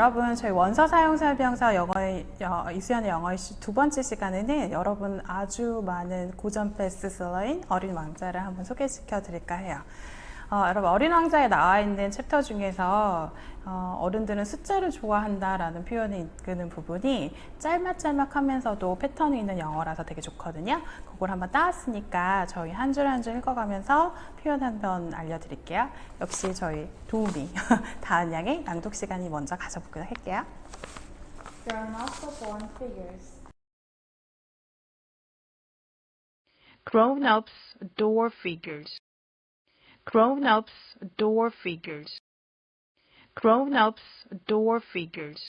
여러분 저희 원서 사용 설명서 영어의 여, 이수연의 영어의 시- 두 번째 시간에는 여러분 아주 많은 고전 베스트셀러인 어린 왕자를 한번 소개시켜 드릴까 해요. 어, 여러분 어린 왕자에 나와 있는 챕터 중에서 어, 어른들은 숫자를 좋아한다라는 표현이 이끄는 부분이 짤막짤막하면서도 패턴이 있는 영어라서 되게 좋거든요. 그걸 한번 따왔으니까 저희 한 줄 한 줄 읽어가면서 표현 한 번 알려드릴게요. 역시 저희 도우미 다은 양의 낭독 시간이 먼저 가져보도록 할게요. Grown-ups are born figures. Grown-ups adore figures. Grown-ups adore figures. Grown-ups adore figures.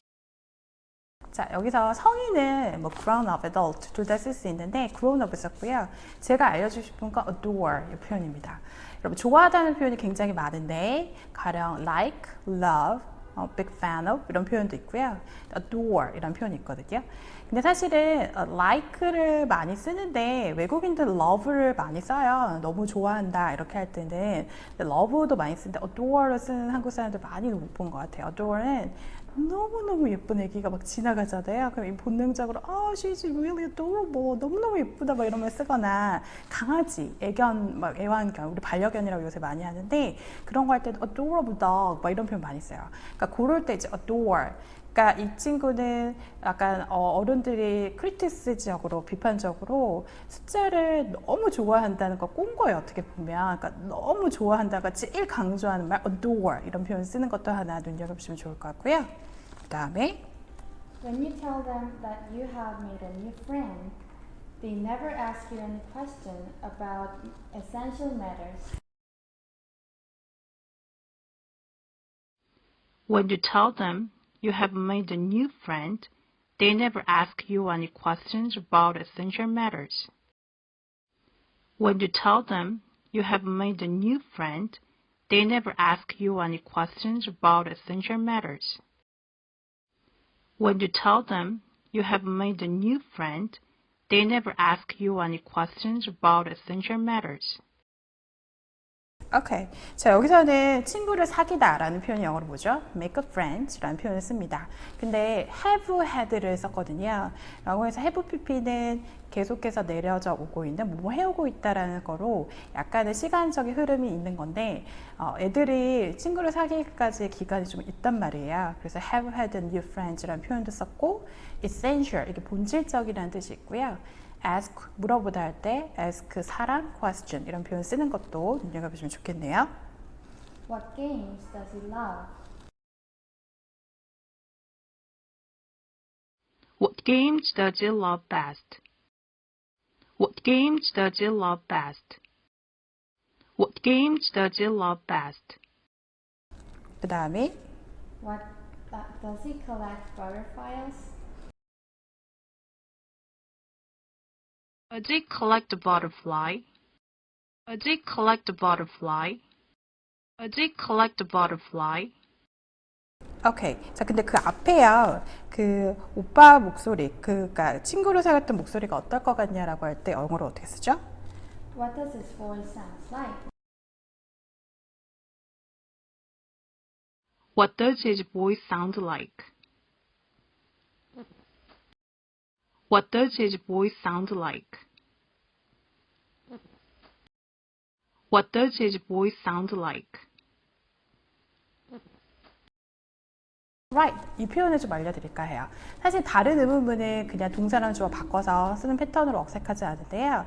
자, 여기서 성인은 뭐 grown up, adult 둘 다 쓸 수 있는데 grown up을 썼고요. 제가 알려주고 싶은 건 adore 이 표현입니다. 여러분 좋아하다는 표현이 굉장히 많은데 가령 like, love, 어, big fan of 이런 표현도 있고요. adore 이런 표현이 있거든요. 근데 사실은 어, like를 많이 쓰는데 외국인들 love를 많이 써요. 너무 좋아한다 이렇게 할 때는 love도 많이 쓰는데 adore를 쓰는 한국 사람들 많이 못 본 것 같아요. adore는 너무너무 예쁜 애기가 막 지나가잖아요. 그럼 이 본능적으로 아, she's really adorable. 너무너무 예쁘다 막 이러면 쓰거나 강아지, 애견, 막 애완견, 우리 반려견이라고 요새 많이 하는데 그런 거 할 때도 adorable dog 막 이런 표현 많이 써요. 그러니까 그럴 때 이제 adore 그러니까 이 친구는 약간 어, 어른들이 크리티스적으로 비판적으로 숫자를 너무 좋아한다는 거 꼰 거예요 어떻게 보면 그러니까 너무 좋아한다가 제일 강조하는 말 adore 이런 표현 쓰는 것도 하나 눈여겨보시면 좋을 것 같고요 그 다음에 When you tell them that you have made a new friend, they never ask you any question about essential matters. When you tell them you have made a new friend, they never ask you any questions about essential matters. When you tell them you have made a new friend, they never ask you any questions about essential matters. When you tell them you have made a new friend, they never ask you any questions about essential matters. 오케이. 자, 여기서는 친구를 사귀다 라는 표현이 영어로 뭐죠? make a friend라는 표현을 씁니다. 근데 have had를 썼거든요. 영어에서 have pp는 계속해서 내려져 오고 있는, 뭐 해오고 있다라는 거로 약간의 시간적인 흐름이 있는 건데, 어, 애들이 친구를 사귀기까지의 기간이 좀 있단 말이에요. 그래서 have had new friends라는 표현도 썼고, essential, 이게 본질적이라는 뜻이 있고요. Ask 물어보다 할 때 ask 사람 question 이런 표현 쓰는 것도 눈여겨 보시면 좋겠네요. What games does he love? What games does he love best? What games does he love best? What games does he love best? 그 다음에 What uh, does he collect butterflies? Does he collect a butterfly? Does he collect a butterfly? Does he collect a butterfly? 오케이. 자, 근데 그 앞에요. 그 오빠 목소리, 그, 그니까 친구를 사귀었던 목소리가 어떨 것 같냐라고 할 때 영어로 어떻게 쓰죠? What does his voice sound like? What does his voice sound like? What does his voice sound like? What does his voice sound like? Right. 이 표현을 좀 알려드릴까 해요. 사실 다른 의문문은 그냥 동사랑 주어 바꿔서 쓰는 패턴으로 어색하지 않은데요.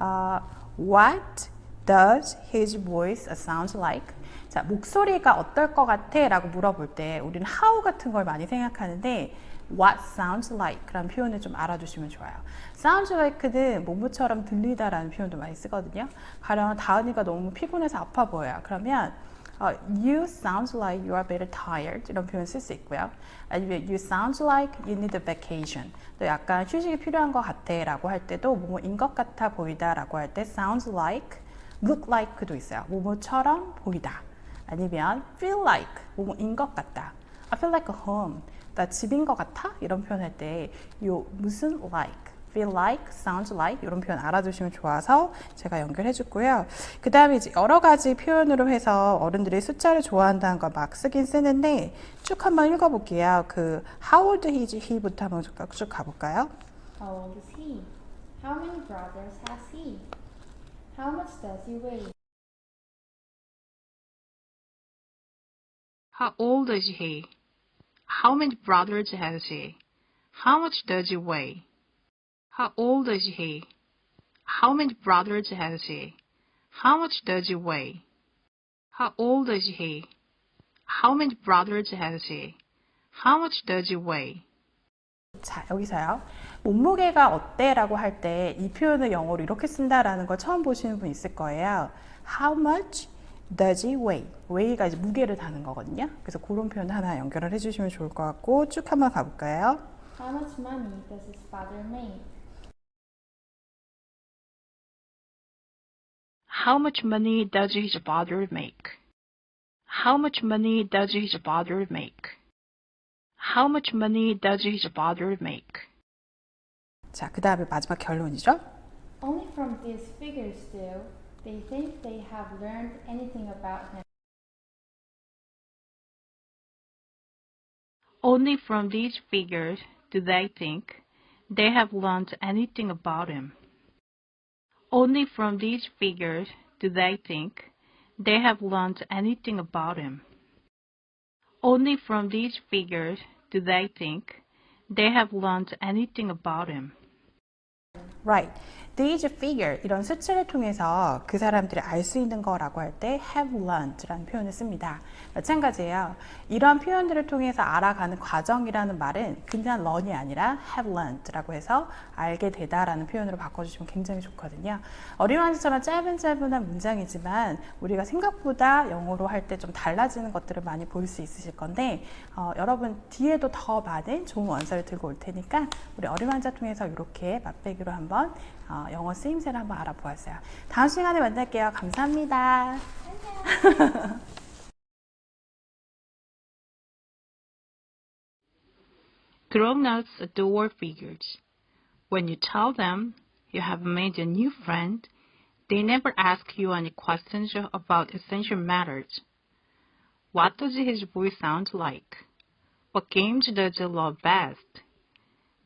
어, what does his voice sound like? 자, 목소리가 어떨 것 같아? 라고 물어볼 때 우리는 how 같은 걸 많이 생각하는데 what sounds like 라는 표현을 좀 알아두시면 좋아요. sounds like는 뭐뭐처럼 들리다 라는 표현도 많이 쓰거든요. 가령 다은이가 너무 피곤해서 아파 보여요. 그러면 어, you sound like you are very tired 이런 표현 쓸 수 있고요. 아니면 you sound like you need a vacation. 또 약간 휴식이 필요한 것 같아 라고 할 때도 뭐뭐인 것 같아 보이다 라고 할 때 sounds like, look like도 있어요. 뭐뭐처럼 보이다. 아니면 feel like 뭐뭐인 것 같다. I feel like a home. 나 집인 것 같아? 이런 표현할 때 요 무슨 like, feel like, sound like 이런 표현 알아두시면 좋아서 제가 연결해 줬고요. 그 다음에 이제 여러 가지 표현으로 해서 어른들이 숫자를 좋아한다는 거 막 쓰긴 쓰는데 쭉 한번 읽어볼게요. 그 how old is he부터 한번 쭉, 쭉 가볼까요? How old is he? How many brothers has he? How much does he weigh? How old is he? How many brothers has he? How much does he weigh? How old is he? How many brothers has he? How much does he weigh? How old is he? How many brothers has he? How much does he weigh? 자, 여기서요. 몸무게가 어때? 라고 할 때 이 표현을 영어로 이렇게 쓴다라는 걸 처음 보시는 분 있을 거예요. How much does he weigh? weigh가 이제 무게를 다는 거거든요. 그래서 그런 표현 하나 연결을 해주시면 좋을 것 같고 쭉 한번 가볼까요? How much money does his father make? How much money does his father make? How much money does his father make? How much money does his father make? 자, 그 다음에 마지막 결론이죠. Only from these figures do they think they have learned anything about him. Only from these figures do they think they have learned anything about him. Only from these figures do they think they have learned anything about him. Only from these figures do they think they have learned anything about him. Right. These figure 이런 수치를 통해서 그 사람들이 알 수 있는 거라고 할 때 have learned라는 표현을 씁니다. 마찬가지예요. 이런 표현들을 통해서 알아가는 과정이라는 말은 그냥 learn이 아니라 have learned라고 해서 알게 되다라는 표현으로 바꿔주시면 굉장히 좋거든요. 어린왕처럼 짧은 짧은 문장이지만 우리가 생각보다 영어로 할 때 좀 달라지는 것들을 많이 볼 수 있으실 건데 어, 여러분 뒤에도 더 많은 좋은 원서를 들고 올 테니까 우리 어린왕자 통해서 이렇게 맛배기로 한번 어, 영어 쓰임새를 한번 알아보았어요. 다음 시간에 만날게요. 감사합니다. Grown-ups adore figures. When you tell them you have made a new friend, they never ask you any questions about essential matters. What does his voice sound like? What games does he love best?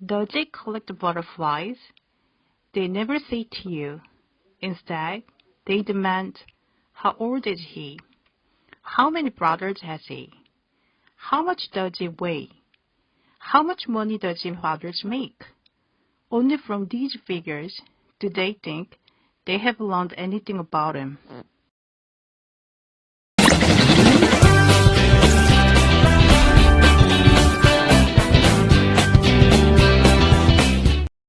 Does he collect butterflies? They never say to you. Instead, they demand, How old is he? How many brothers has he? How much does he weigh? How much money does his fathers make? Only from these figures do they think they have learned anything about him.